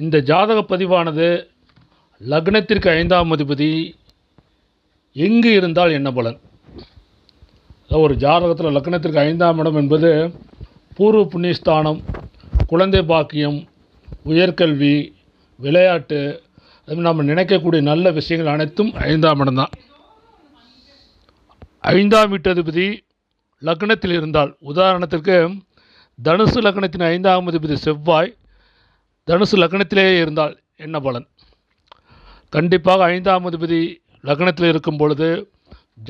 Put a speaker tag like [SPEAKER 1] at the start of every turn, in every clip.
[SPEAKER 1] இந்த ஜாதக பதிவானது லக்னத்திற்கு ஐந்தாம் அதிபதி எங்கு இருந்தால் என்ன பலன்? அதாவது ஒரு ஜாதகத்தில் லக்னத்திற்கு ஐந்தாம் இடம் என்பது பூர்வ புண்ணியஸ்தானம் குழந்தை பாக்கியம் உயர்கல்வி விளையாட்டு அது நம்ம நினைக்கக்கூடிய நல்ல விஷயங்கள் அனைத்தும் ஐந்தாம் இடம்தான் ஐந்தாம் வீட்டதிபதி லக்னத்தில் இருந்தால் உதாரணத்திற்கு தனுசு லக்னத்தின் ஐந்தாம் அதிபதி செவ்வாய் தனுசு லக்னத்திலேயே இருந்தால் என்ன பலன்? கண்டிப்பாக ஐந்தாம் அதிபதி லக்னத்தில் இருக்கும் பொழுது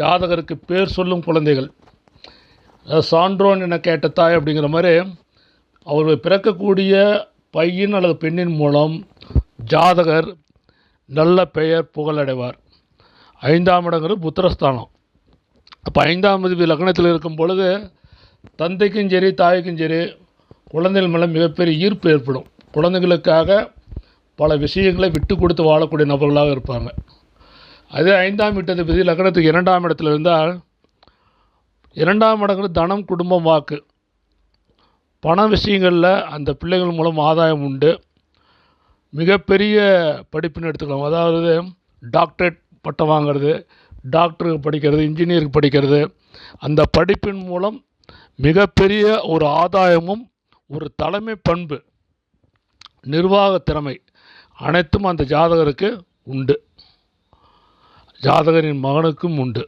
[SPEAKER 1] ஜாதகருக்கு பேர் சொல்லும் குழந்தைகள். சான்றோன் என கேட்ட தாய் அப்படிங்கிற மாதிரி அவர்கள் பிறக்கக்கூடிய பையன் அல்லது பெண்ணின் மூலம் ஜாதகர் நல்ல பெயர் புகழடைவார். ஐந்தாம் இடங்கிறது புத்திரஸ்தானம். அப்போ ஐந்தாம் அதிபதி லக்னத்தில் இருக்கும் பொழுது தந்தைக்கும் சரி தாய்க்கும் சரி குழந்தைகள் மேலே மிகப்பெரிய ஈர்ப்பு ஏற்படும். குழந்தைகளுக்காக பல விஷயங்களை விட்டு கொடுத்து வாழக்கூடிய நபர்களாக இருப்பாங்க. அதே ஐந்தாம் வீட்டதிபதி லக்னத்துக்கு இரண்டாம் இடத்துல இருந்தால் இரண்டாம் இடங்கள் தனம் குடும்பம் வாக்கு. பண விஷயங்களில் அந்த பிள்ளைகள் மூலம் ஆதாயம் உண்டு. மிகப்பெரிய படிப்புன்னு எடுத்துக்கலாம். அதாவது டாக்டரேட் பட்டம் வாங்குறது டாக்டருக்கு படிக்கிறது இன்ஜினியருக்கு படிக்கிறது. அந்த படிப்பின் மூலம் மிகப்பெரிய ஒரு ஆதாயமும் ஒரு தலைமை பண்பு நிர்வாக திறமை அனைத்தும் அந்த ஜாதகருக்கு உண்டு. ஜாதகரின் மகனுக்கும் உண்டு.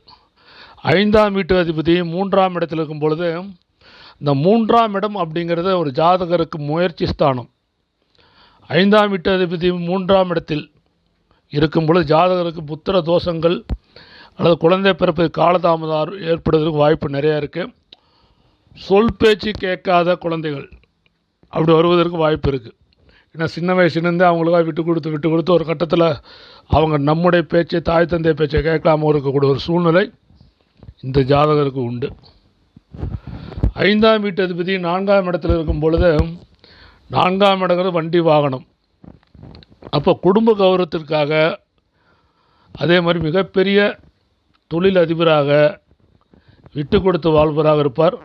[SPEAKER 1] ஐந்தாம் வீட்டு அதிபதி மூன்றாம் இடத்தில் இருக்கும் பொழுது இந்த மூன்றாம் இடம் அப்படிங்கிறது ஒரு ஜாதகருக்கு முயற்சி ஸ்தானம். ஐந்தாம் வீட்டு அதிபதி மூன்றாம் இடத்தில் இருக்கும் பொழுது ஜாதகருக்கு புத்திர தோஷங்கள் அல்லது குழந்தை பிறப்பு காலதாமதம் ஏற்படுவதற்கு வாய்ப்பு நிறையா இருக்குது சொல் பேச்சு கேட்காத குழந்தைகள் அப்படி வருவதற்கு வாய்ப்பு இருக்குது ஏன்னா சின்ன வயசுலேருந்து அவங்களுக்காக விட்டு கொடுத்து விட்டு கொடுத்து ஒரு கட்டத்தில் அவங்க நம்முடைய பேச்சை தாய் தந்தை பேச்சை கேட்காமல் இருக்கக்கூடிய ஒரு சூழ்நிலை இந்த ஜாதகருக்கு உண்டு. ஐந்தாம் வீட்டு அதிபதி நான்காம் இடத்துல இருக்கும் பொழுது நான்காம் இடங்கிறது வண்டி வாகனம். அப்போ குடும்ப கௌரவத்திற்காக அதே மாதிரி மிகப்பெரிய தொழில் அதிபராக விட்டு கொடுத்து வாழ்வராக இருப்பார்.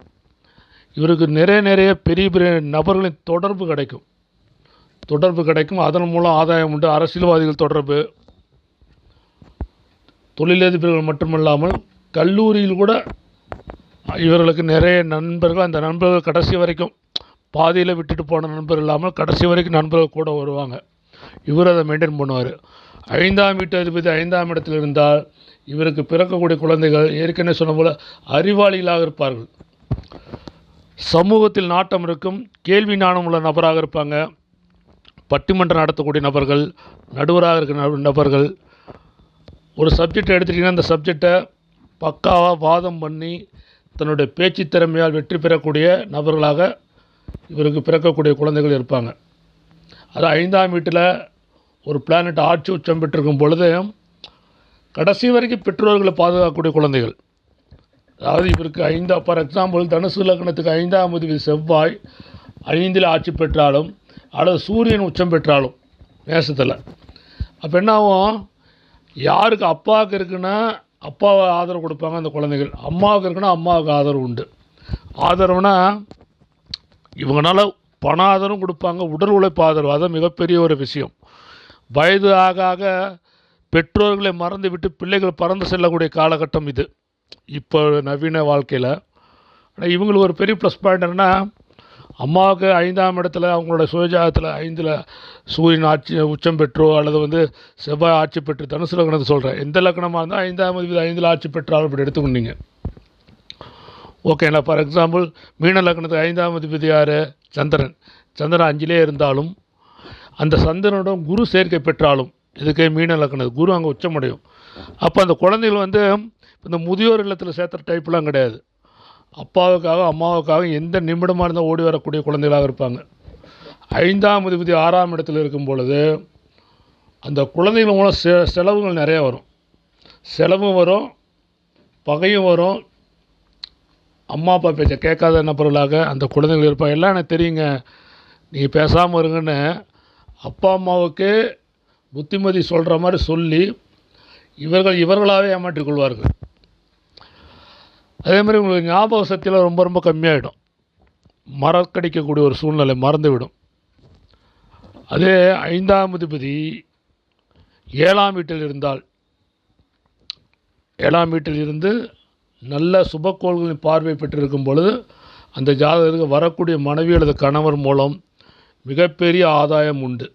[SPEAKER 1] இவருக்கு நிறைய நிறைய பெரிய பெரிய நபர்களின் தொடர்பு கிடைக்கும். தொடர்பு கிடைக்கும். அதன் மூலம் ஆதாயம் உண்டு. அரசியல்வாதிகள் தொடர்பு. தொழிலதிபர்கள் மட்டுமல்லாமல் கல்லூரியில் கூட இவர்களுக்கு நிறைய நண்பர்கள் அந்த நண்பர்கள் கடைசி வரைக்கும் பாதியில் விட்டுட்டு போன நண்பர் இல்லாமல் கடைசி வரைக்கும் நண்பர்கள் கூட வருவாங்க. இவர் அதை மெயின்டைன் பண்ணுவார். ஐந்தாம் வீட்டு அதிபதி ஐந்தாம் இடத்தில் இருந்தால் இவருக்கு பிறக்கக்கூடிய குழந்தைகள் ஏற்கனவே சொன்ன போல் அறிவாளிகளாக இருப்பார்கள். சமூகத்தில் நாட்டம் இருக்கும். கேள்வி ஞானம் உள்ள நபராக இருப்பாங்க. பட்டிமன்றம் நடத்தக்கூடிய நபர்கள் நடுவராக இருக்கிற நபர்கள் ஒரு சப்ஜெக்ட் எடுத்துட்டிங்கன்னா அந்த சப்ஜெக்டை பக்காவாக வாதம் பண்ணி தன்னுடைய பேச்சு திறமையால் வெற்றி பெறக்கூடிய நபர்களாக இவருக்கு பிறக்கக்கூடிய குழந்தைகள் இருப்பாங்க. அது ஐந்தாம் வீட்டில் ஒரு பிளானட் ஆட்சி உச்சம் பெற்றிருக்கும் பொழுது கடைசி வரைக்கும் பெற்றோர்களை பாதுகாக்கக்கூடிய குழந்தைகள். அதாவது இவருக்கு ஐந்தா ஃபார் எக்ஸாம்பிள் தனுசு லக்னத்துக்கு ஐந்தாம் அதிபதி செவ்வாய் ஐந்தில் ஆட்சி பெற்றாலும் அல்லது சூரியன் உச்சம் பெற்றாலும் மேசத்தில் அப்போ என்ன ஆகும்? யாருக்கு அப்பாவுக்கு இருக்குன்னா அப்பாவை ஆதரவு கொடுப்பாங்க அந்த குழந்தைகள். அம்மாவுக்கு இருக்குன்னா அம்மாவுக்கு ஆதரவு உண்டு. ஆதரவுனா இவங்களால பண ஆதரவும் கொடுப்பாங்க உடல் உழைப்பு ஆதரவு. அது மிகப்பெரிய ஒரு விஷயம். வயது ஆக ஆக பெற்றோர்களை மறந்து விட்டு பிள்ளைகள் பறந்து செல்லக்கூடிய காலகட்டம் இது. இப்போ நவீன வாழ்க்கையில். ஆனால் இவங்களுக்கு ஒரு பெரிய ப்ளஸ் பாயிண்ட் என்னென்னா அம்மாவுக்கு ஐந்தாம் இடத்துல அவங்களோட சுயஜாதத்தில் ஐந்தில் சூரியன் ஆட்சி உச்சம் பெற்றோ அல்லது வந்து செவ்வாய் ஆட்சி பெற்று தனுசு லக்னத்தை சொல்கிறேன் எந்த லக்னமாக இருந்தால் ஐந்தாம் அதிபதி ஐந்தில் ஆட்சி பெற்றாலும் அப்படி எடுத்துக்கொண்டீங்க ஓகேங்களா ஃபார் எக்ஸாம்பிள் மீன லக்னத்துக்கு ஐந்தாம் அதிபதி யார்? சந்திரன். சந்திரன் அஞ்சிலே இருந்தாலும் அந்த சந்திரனுடன் குரு சேர்க்கை பெற்றாலும் இதுக்கே மீன லக்னம் குரு அங்கே உச்சமடையும். அப்போ அந்த குழந்தைகள் வந்து இந்த முதியோர் இல்லத்தில் சேர்த்துற டைப்லாம் கிடையாது. அப்பாவுக்காக அம்மாவுக்காக எந்த நிமிடமாக இருந்தால் ஓடி வரக்கூடிய குழந்தைகளாக இருப்பாங்க. ஐந்தாம் அதிபதி ஆறாம் இடத்துல இருக்கும் பொழுது அந்த குழந்தைகள் மூலம் செ செலவுகள் நிறைய வரும். செலவும் வரும் பகையும் வரும். அம்மா அப்பா பேச்சை கேட்காத நபர்களாக அந்த குழந்தைகள் இருப்பாங்க. எல்லாம் எனக்கு தெரியுங்க. நீங்கள் பேசாமல் இருங்கன்னு அப்பா அம்மாவுக்கு புத்திமதி சொல்கிற மாதிரி சொல்லி இவர்கள் இவர்களாகவே ஏமாற்றிக் கொள்வார்கள். அதே மாதிரி உங்களுக்கு ஞாபக சக்தியில் ரொம்ப ரொம்ப கம்மியாகிடும் மறக்கடிக்கக்கூடிய ஒரு சூழ்நிலை மறந்துவிடும். அதே ஐந்தாம் அதிபதி ஏழாம் வீட்டில் இருந்தால் ஏழாம் வீட்டில் இருந்து நல்ல சுபக்கோள்களின் பார்வை பெற்றிருக்கும் பொழுது அந்த ஜாதகருக்கு வரக்கூடிய மனைவி அல்லது கணவர் மூலம் மிகப்பெரிய ஆதாயம் உண்டு.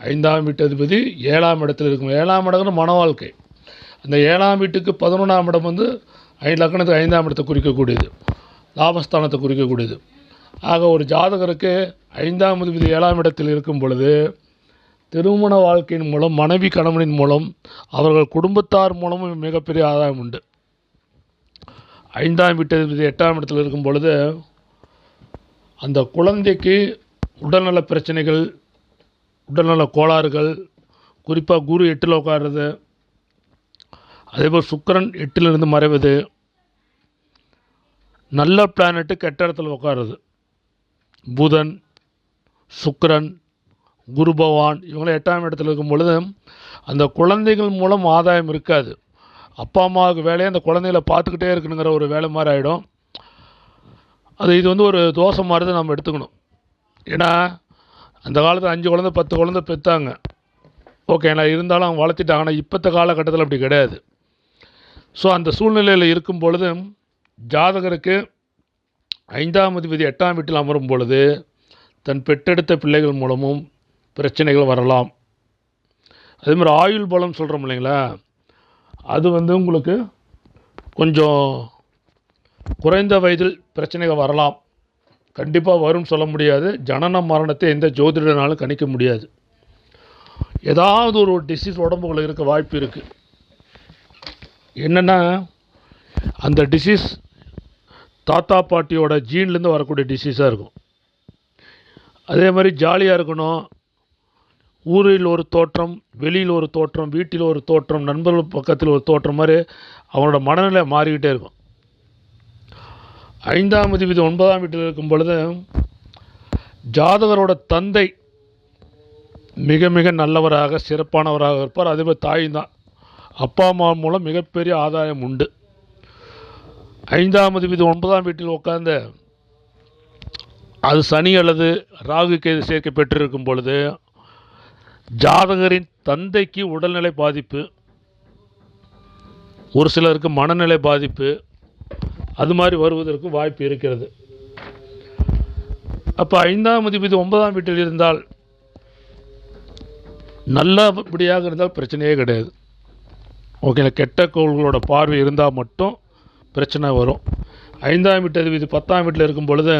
[SPEAKER 1] ஐந்தாம் வீட்டு அதிபதி ஏழாம் இடத்தில் இருக்கும். ஏழாம் இடங்கிற மன வாழ்க்கை. அந்த ஏழாம் வீட்டுக்கு பதினொன்றாம் இடம் வந்து ஐ லக்னத்துக்கு ஐந்தாம் இடத்தை குறிக்கக்கூடியது. லாபஸ்தானத்தை குறிக்கக்கூடியது. ஆக ஒரு ஜாதகருக்கு ஐந்தாம் அதிபதி ஏழாம் இடத்தில் இருக்கும் பொழுது திருமண வாழ்க்கையின் மூலம் மனைவி கணவனின் மூலம் அவர்கள் குடும்பத்தார் மூலமும் மிகப்பெரிய ஆதாயம் உண்டு. ஐந்தாம் வீட்டு அதிபதி எட்டாம் இடத்தில் இருக்கும் பொழுது அந்த குழந்தைக்கு உடல்நல பிரச்சனைகள் உடல்நல கோளாறுகள் குறிப்பாக குரு எட்டில் உட்கார்றது அதேபோல் சுக்கரன் எட்டிலிருந்து மறைவது நல்ல பிளானெட்டு கெட்ட இடத்துல உட்காருது புதன் சுக்கரன் குரு பகவான் இவங்களாம் எட்டாம் இடத்துல இருக்கும் பொழுது அந்த குழந்தைகள் மூலம் ஆதாயம் இருக்காது. அப்பா அம்மாவுக்கு வேலையை அந்த குழந்தைகளை பார்த்துக்கிட்டே இருக்கணுங்கிற ஒரு வேலை மாதிரி ஆகிடும் அது இது வந்து ஒரு தோசை மாதிரி தான் நம்ம எடுத்துக்கணும். ஏன்னா அந்த காலத்தில் அஞ்சு குழந்தை பத்து குழந்தை பெற்றாங்க ஓகே நான் இருந்தாலும் அவங்க வளர்த்திட்டாங்க. ஆனால் இப்போத்த காலகட்டத்தில் அப்படி கிடையாது. ஸோ அந்த சூழ்நிலையில் இருக்கும் பொழுது ஜாதகருக்கு ஐந்தாம் அதிபதி எட்டாம் வீட்டில் அமரும் பொழுது தன் பெற்றெடுத்த பிள்ளைகள் மூலமும் பிரச்சனைகள் வரலாம். அதே மாதிரி ஆயுள் பலம் சொல்கிறோம் இல்லைங்களா? அது வந்து உங்களுக்கு கொஞ்சம் குறைந்த வயதில் பிரச்சனைகள் வரலாம். கண்டிப்பாக வரும்னு சொல்ல முடியாது. ஜனன மரணத்தை எந்த ஜோதிடனாலும் கணிக்க முடியாது. ஏதாவது ஒரு டிசீஸ் உடம்புக்குள்ள இருக்க வாய்ப்பு இருக்குது என்னென்னா அந்த டிசீஸ் தாத்தா பாட்டியோட ஜீன்லேருந்து வரக்கூடிய டிசீஸாக இருக்கும். அதே மாதிரி ஜாலியாக இருக்கணும். ஊரில் ஒரு தோற்றம் வெளியில் ஒரு தோற்றம் வீட்டில் ஒரு தோற்றம் நண்பர்கள் பக்கத்தில் ஒரு தோற்றம் மாதிரி அவனோட மனநிலை மாறிக்கிட்டே இருக்கும். ஐந்தாம் அதிபதி ஒன்பதாம் வீட்டில் இருக்கும் பொழுது ஜாதகரோட தந்தை மிக மிக நல்லவராக சிறப்பானவராக இருப்பார். அதே மாதிரி தாயும் தான். அப்பா அம்மா மூலம் மிகப்பெரிய ஆதாயம் உண்டு. ஐந்தாம் அதிபதி ஒன்பதாம் வீட்டில் உட்கார்ந்த அது சனி அல்லது ராகு கேது சேர்க்கை பெற்றிருக்கும் பொழுது ஜாதகரின் தந்தைக்கு உடல்நிலை பாதிப்பு ஒரு சிலருக்கு மனநிலை பாதிப்பு அது மாதிரி வருவதற்கு வாய்ப்பு இருக்கிறது. அப்போ ஐந்தாம் அதிபதி ஒன்பதாம் வீட்டில் இருந்தால் நல்லபடியாக இருந்தால் பிரச்சனையே கிடையாது. ஓகேங்களா கெட்ட கோள்களோட பார்வை இருந்தால் மட்டும் பிரச்சனை வரும். ஐந்தாம் வீட்டு அதிபதி பத்தாம் வீட்டில் இருக்கும் பொழுது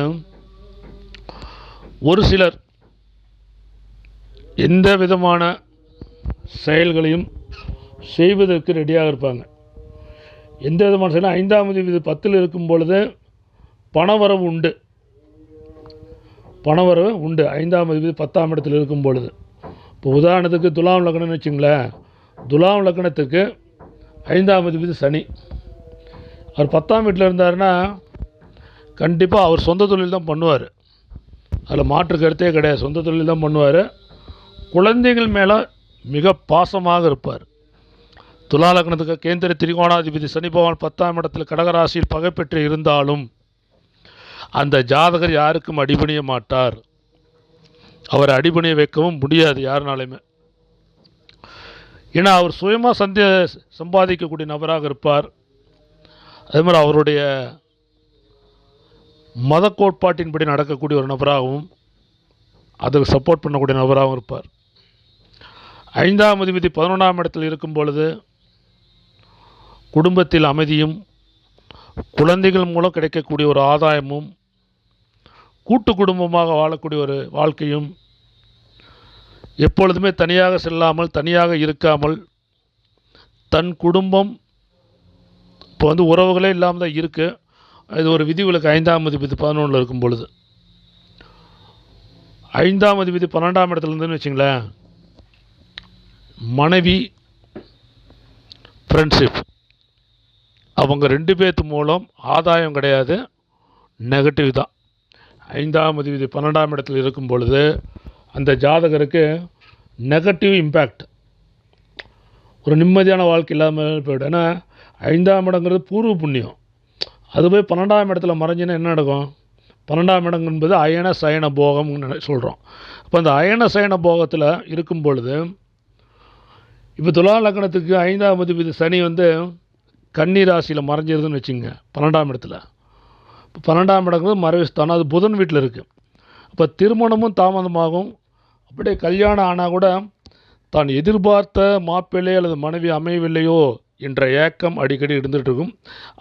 [SPEAKER 1] ஒரு சிலர் எந்த விதமான செயல்களையும் செய்வதற்கு ரெடியாக இருப்பாங்க. எந்த விதமான செயலும் ஐந்தாம் வீதி பத்தில் இருக்கும் பொழுது பணவரவு உண்டு. பணவரவு உண்டு. ஐந்தாம் வீதி பத்தாம் இடத்தில் இருக்கும் பொழுது. இப்போ உதாரணத்துக்கு துலாம் லக்னம்னு வச்சுங்களேன். துலாம் லக்னத்துக்கு ஐந்தாம் அதிபதி சனி. அவர் பத்தாம் வீட்டில் இருந்தாருன்னா கண்டிப்பாக அவர் சொந்த தொழில் தான் பண்ணுவார். அதில் மாற்று கருத்தே கிடையாது. சொந்த தொழில் தான் பண்ணுவார். குழந்தைகள் மேலே மிக பாசமாக இருப்பார். துலாலக்னத்துக்கு கேந்திர திரிகோணாதிபதி சனி பகவான் பத்தாம் இடத்தில் கடகராசியில் பகை பெற்று இருந்தாலும் அந்த ஜாதகர் யாருக்கும் அடிபணிய மாட்டார். அவர் அடிபணிய வைக்கவும் முடியாது யாருனாலையுமே. ஏன்னா அவர் சுயமாக சந்தே சம்பாதிக்கக்கூடிய நபராக இருப்பார். அதே மாதிரி அவருடைய மத கோட்பாட்டின்படி நடக்கக்கூடிய ஒரு நபராகவும் அதுக்கு சப்போர்ட் பண்ணக்கூடிய நபராகவும் இருப்பார். ஐந்தாம் அதிபதி பதினொன்றாம் இடத்தில் இருக்கும் பொழுது குடும்பத்தில் அமைதியும் குழந்தைகள் மூலம் கிடைக்கக்கூடிய ஒரு ஆதாயமும் கூட்டு குடும்பமாக வாழக்கூடிய ஒரு வாழ்க்கையும் எப்பொழுதுமே தனியாக செல்லாமல் தனியாக இருக்காமல் தன் குடும்பம் இப்போ வந்து உறவுகளே இல்லாமல் தான் இருக்குது இது ஒரு விதிவிலக்கு ஐந்தாம் அதிபதி பதினொன்றில் இருக்கும் பொழுது ஐந்தாம் அதிபதி பன்னெண்டாம் இடத்துல இருந்துன்னு வச்சுங்களேன் மனைவி ஃப்ரெண்ட்ஷிப் அவங்க ரெண்டு பேர்த்து மூலம் ஆதாயம் கிடையாது நெகட்டிவ் தான். ஐந்தாம் அதிபதி பன்னெண்டாம் இடத்தில் இருக்கும் பொழுது அந்த ஜாதகருக்கு நெகட்டிவ் இம்பேக்ட் ஒரு நிம்மதியான வாழ்க்கை இல்லாமல் போய்டும். ஏன்னா ஐந்தாம் இடங்கிறது பூர்வ புண்ணியம். அது போய் பன்னெண்டாம் இடத்துல மறைஞ்சின்னா என்ன நடக்கும்? பன்னெண்டாம் இடம் என்பது அயன சயன போகம்னு சொல்கிறோம் இப்போ அந்த அயன சயன போகத்தில் இருக்கும் பொழுது இப்போ துலா லக்னத்துக்கு ஐந்தாம் அதிபதி சனி வந்து கன்னி ராசியில் மறைஞ்சிருதுன்னு வச்சுங்க பன்னெண்டாம் இடத்துல. இப்போ பன்னெண்டாம் இடங்கிறது மறைவுஸ்தானம் அது புதன் வீட்டில் இருக்குது இப்போ திருமணமும் தாமதமாகும். அப்படியே கல்யாணம் ஆனால் கூட தான் எதிர்பார்த்த மாப்பிள்ளை அல்லது மனைவி அமையவில்லையோ என்ற ஏக்கம் அடிக்கடி இருந்துகிட்டு இருக்கும்.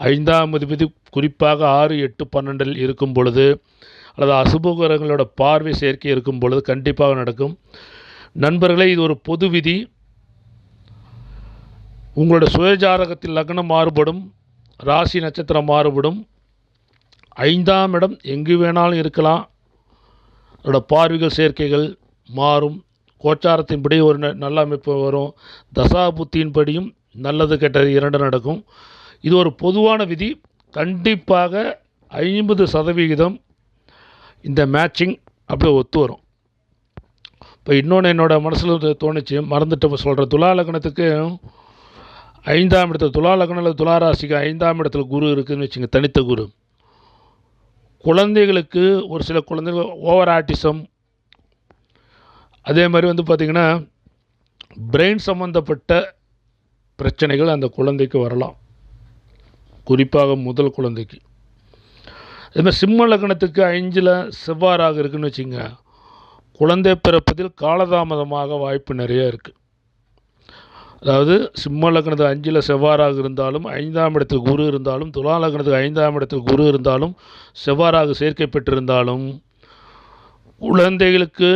[SPEAKER 1] ஐந்தாம் அதிபதி குறிப்பாக ஆறு எட்டு பன்னெண்டில் இருக்கும் பொழுது அல்லது அசுபகரங்களோட பார்வை சேர்க்கை இருக்கும் பொழுது கண்டிப்பாக நடக்கும். நண்பர்களே இது ஒரு பொது விதி. உங்களோட சுயஜாதகத்தில் லக்னம் மாறுபடும் ராசி நட்சத்திரம் மாறுபடும். ஐந்தாம் இடம் எங்கு வேணாலும் இருக்கலாம். அதோட பார்வைகள் சேர்க்கைகள் மாறும். கோச்சாரத்தின்படி ஒரு ந- நல்ல அமைப்பு வரும். தசா புத்தியின்படியும் நல்லது கெட்டது இரண்டு நடக்கும். இது ஒரு பொதுவான விதி. கண்டிப்பாக ஐம்பது சதவிகிதம் இந்த மேட்சிங் அப்படியே ஒத்து வரும். இப்போ இன்னொன்று என்னோட மனசில் தோணுச்சு. மறந்துட்டு சொல்கிறேன் துலா லக்னத்துக்கு ஐந்தாம் இடத்துல துலா லக்னம் துலா ராசிக்கு ஐந்தாம் இடத்துல குரு இருக்குதுன்னு வச்சுங்க தனித்த குரு. குழந்தைகளுக்கு ஒரு சில குழந்தைகள் ஓவர் ஆட்டிசம் அதே மாதிரி வந்து பார்த்திங்கன்னா பிரெயின் சம்மந்தப்பட்ட பிரச்சனைகள் அந்த குழந்தைக்கு வரலாம். குறிப்பாக முதல் குழந்தைக்கு. இதுமாதிரி மாதிரி சிம்ம லக்னத்துக்கு ஐந்தில் செவ்வாறாக இருக்குன்னு வச்சுங்க குழந்தை பிறப்பதில் காலதாமதமாக வாய்ப்பு நிறைய இருக்குது அதாவது சிம்ம லக்னத்துக்கு அஞ்சில் செவ்வாறாக இருந்தாலும் ஐந்தாம் இடத்தில் குரு இருந்தாலும் துலா லக்னத்துக்கு ஐந்தாம் இடத்தில் குரு இருந்தாலும் செவ்வாறாக சேர்க்கை பெற்றிருந்தாலும் குழந்தைகளுக்கு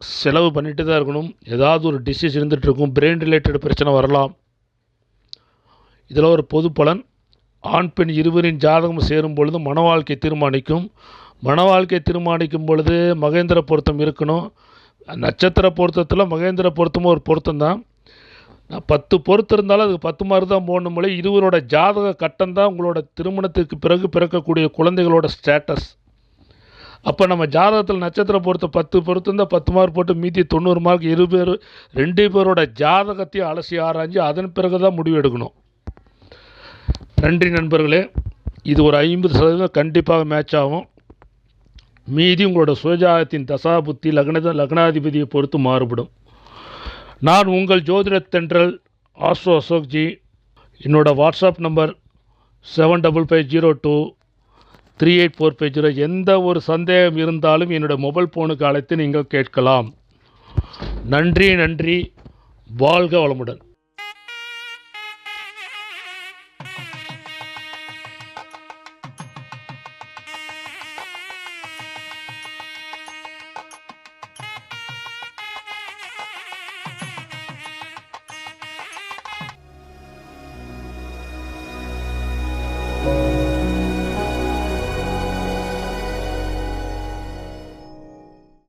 [SPEAKER 1] செலவு பண்ணிட்டு தான் இருக்கணும். ஏதாவது ஒரு டிசீஸ் இருந்துகிட்டு இருக்கும் பிரெயின் ரிலேட்டட் பிரச்சனை வரலாம். இதில் ஒரு பொது பலன் ஆண் பெண் இருவரின் ஜாதகம் சேரும் பொழுது மன வாழ்க்கை தீர்மானிக்கும். மன வாழ்க்கை தீர்மானிக்கும் பொழுது மகேந்திர பொருத்தம் இருக்கணும். நட்சத்திர பொருத்தத்தில் மகேந்திர பொருத்தமும் ஒரு பொருத்தம் தான் நான் பத்து பொருத்தம் இருந்தாலும் அதுக்கு பத்து மாதிரி தான் போடணும் இருவரோட ஜாதக கட்டம் தான் உங்களோட திருமணத்துக்கு பிறகு பிறக்கக்கூடிய குழந்தைகளோட ஸ்டேட்டஸ் அப்போ நம்ம ஜாதகத்தில் நட்சத்திர பொறுத்த பத்து பொறுத்திருந்தால் பத்து மார்க் போட்டு மீதி தொண்ணூறு மார்க் இரு பேர் ரெண்டு பேரோட ஜாதகத்தையும் அலசி ஆராய்ஞ்சு அதன் பிறகு தான் முடிவு எடுக்கணும். நன்றி நண்பர்களே. இது ஒரு ஐம்பது சதவீதம் கண்டிப்பாக மேட்ச் ஆகும். மீதி உங்களோட சுயஜாதத்தின் தசாபுத்தி லக்னத லக்னாதிபதியை பொறுத்து மாறுபடும். நான் உங்கள் ஜோதிட தென்றல் ஆஸ்ட்ரோ அசோக்ஜி என்னோடய WhatsApp number seven double five zero two three eight four five zero எந்த ஒரு சந்தேகம் இருந்தாலும் என்னோடய மொபைல் ஃபோனுக்கு அழைத்து நீங்கள் கேட்கலாம். நன்றி நன்றி. வாழ்க வளமுடன்.